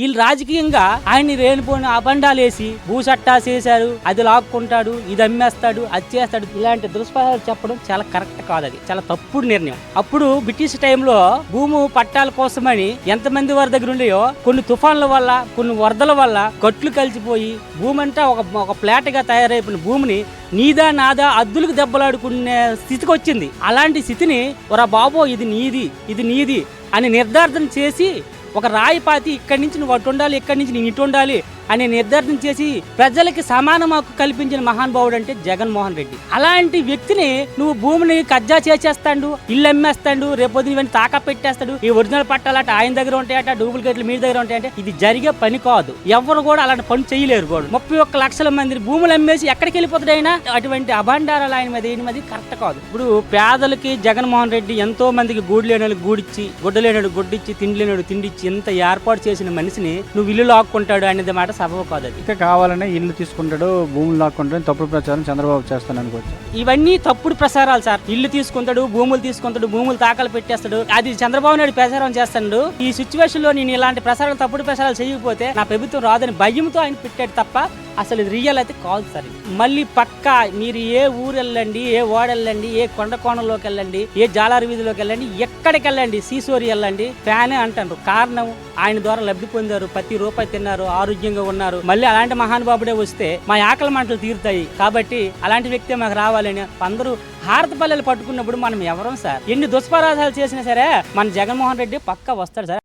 వీళ్ళు రాజకీయంగా ఆయన్ని రేణుపోని అబండాలేసి భూసట్టా చేశారు అది లాక్కుంటాడు ఇది అమ్మేస్తాడు అది చేస్తాడు. ఇలాంటి దుష్ప్రచారాలు చెప్పడం చాలా కరెక్ట్ కాదు అది. చాలా తప్పుడు నిర్ణయం. అప్పుడు బ్రిటిష్ టైంలో భూము పట్టాల కోసమని ఎంతమంది వారి దగ్గర ఉండేయో కొన్ని తుఫాన్ల వల్ల కొన్ని వరదల వల్ల గట్లు కలిసిపోయి భూమి అంతా ఒక ఒక ప్లాట్గా తయారైపోయిన భూమిని నీదా నాదా అద్దులకు దెబ్బలాడుకునే స్థితికి వచ్చింది. అలాంటి స్థితిని ఒరా బాబో ఇది నీది ఇది నీది అని నిర్ధారణ చేసి ఒక రాయి పాతి ఇక్కడి నుంచి నువ్వు అటు ఉండాలి ఇక్కడి నుంచి నేను ఇటు ఉండాలి అని నిర్ధారణ చేసి ప్రజలకి సమాన హక్కు కల్పించిన మహానుభావుడు అంటే జగన్మోహన్ రెడ్డి. అలాంటి వ్యక్తిని నువ్వు భూమిని కజ్జా చేసేస్తాడు ఇల్లు అమ్మేస్తాడు రేపొద్దు ఇవన్నీ తాకా పెట్టేస్తాడు ఈ ఒరిజినల్ పట్టాలట ఆయన దగ్గర ఉంటాయట డూప్లికేట్లు మీ దగ్గర ఉంటాయంటే ఇది జరిగే పని కాదు. ఎవరు కూడా అలాంటి పని చేయలేరు కూడా ముప్పై ఒక్క లక్షల మంది భూములు అమ్మేసి ఎక్కడికి వెళ్ళిపోతాడు అటువంటి అభండారాలు ఆయన మీద ఏమి కరెక్ట్ కాదు. ఇప్పుడు పేదలకి జగన్మోహన్ రెడ్డి ఎంతో మందికి గూడు లేని వాళ్ళకి గూడిచ్చి గుడ్డ లేనాడు గుడ్డిచ్చి తిండి లేనాడు తిండిచ్చి ఇంత ఏర్పాటు చేసిన మనిషిని నువ్వు ఇల్లు లాక్కుంటాడు అనేది మాట సభ కాదు అది ఇంకా కావాలనే ఇల్లు తీసుకుంటాడు భూములు లాక్కుంటాడు తప్పుడు ప్రచారం చంద్రబాబు చేస్తాను అనుకోవచ్చు ఇవన్నీ తప్పుడు ప్రసారాలు సార్. ఇల్లు తీసుకుంటాడు భూములు తీసుకుంటాడు భూములు తాకలు పెట్టేస్తాడు. అది చంద్రబాబు నాయుడు ప్రచారం చేస్తాడు ఈ సిచ్యువేషన్లో నేను ఇలాంటి ప్రసారాలు తప్పుడు ప్రసారాలు చేయకపోతే నా ప్రభుత్వం రాదని భయంతో ఆయన పెట్టాడు తప్ప అసలు ఇది రియల్ అయితే కాదు సార్ మళ్ళీ పక్క మీరు ఏ ఊరు వెళ్ళండి ఏ ఓడ వెళ్ళండి ఏ కొండ కోణంలోకి వెళ్ళండి ఏ జాలారి వీధిలోకి వెళ్ళండి ఎక్కడికి వెళ్ళండి సీసోరి వెళ్ళండి ఫ్యానే అంటారు. కారణం ఆయన ద్వారా లబ్ధి పొందారు ప్రతి రూపాయి తిన్నారు ఆరోగ్యంగా ఉన్నారు. మళ్ళీ అలాంటి మహానుభావుడే వస్తే మా ఆకలి మంటలు తీరుతాయి. కాబట్టి అలాంటి వ్యక్తే మాకు రావాలని అందరూ హారత పల్లెలు పట్టుకున్నప్పుడు మనం ఎవరం సార్? ఎన్ని దుష్పరాధాలు చేసినా సరే మన జగన్మోహన్ రెడ్డి పక్క వస్తాడు సార్.